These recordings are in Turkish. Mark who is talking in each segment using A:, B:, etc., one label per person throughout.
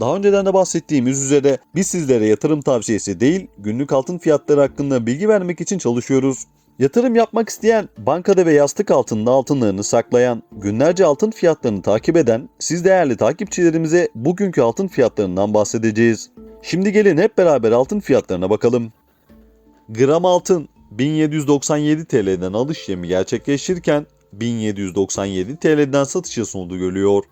A: Daha önceden de bahsettiğimiz üzere biz sizlere yatırım tavsiyesi değil, günlük altın fiyatları hakkında bilgi vermek için çalışıyoruz. Yatırım yapmak isteyen, bankada ve yastık altında altınlarını saklayan, günlerce altın fiyatlarını takip eden siz değerli takipçilerimize bugünkü altın fiyatlarından bahsedeceğiz. Şimdi gelin hep beraber altın fiyatlarına bakalım. Gram altın 1797 TL'den alış işlemi gerçekleşirken 1797 TL'den satışa sunuldu görülüyor.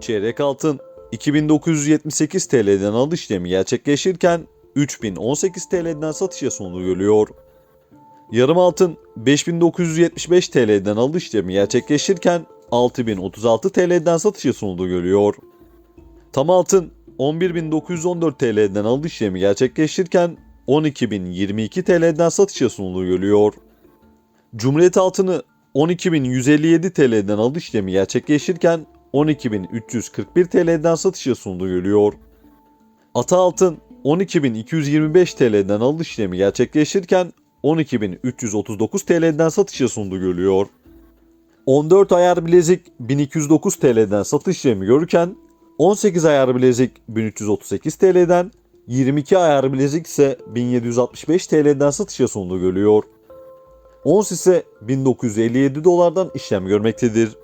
A: Çeyrek altın 2978 TL'den alış işlemi gerçekleşirken 3018 TL'den satışa sunuldu görülüyor. Yarım altın 5975 TL'den alış işlemi gerçekleşirken 6036 TL'den satışa sunuldu görülüyor. Tam altın 11914 TL'den alış işlemi gerçekleşirken 12022 TL'den satışa sunuldu görülüyor. Cumhuriyet altını 12157 TL'den alış işlemi gerçekleşirken 12341 TL'den satışa sunuldu görülüyor. Ata altın 12225 TL'den alış işlemi gerçekleşirken 12339 TL'den satışa sundu görülüyor. 14 ayar bilezik 1209 TL'den satış işlemi görürken 18 ayar bilezik 1338 TL'den 22 ayar bilezik ise 1765 TL'den satışa sundu görülüyor. Ons ise 1957 dolardan işlem görmektedir.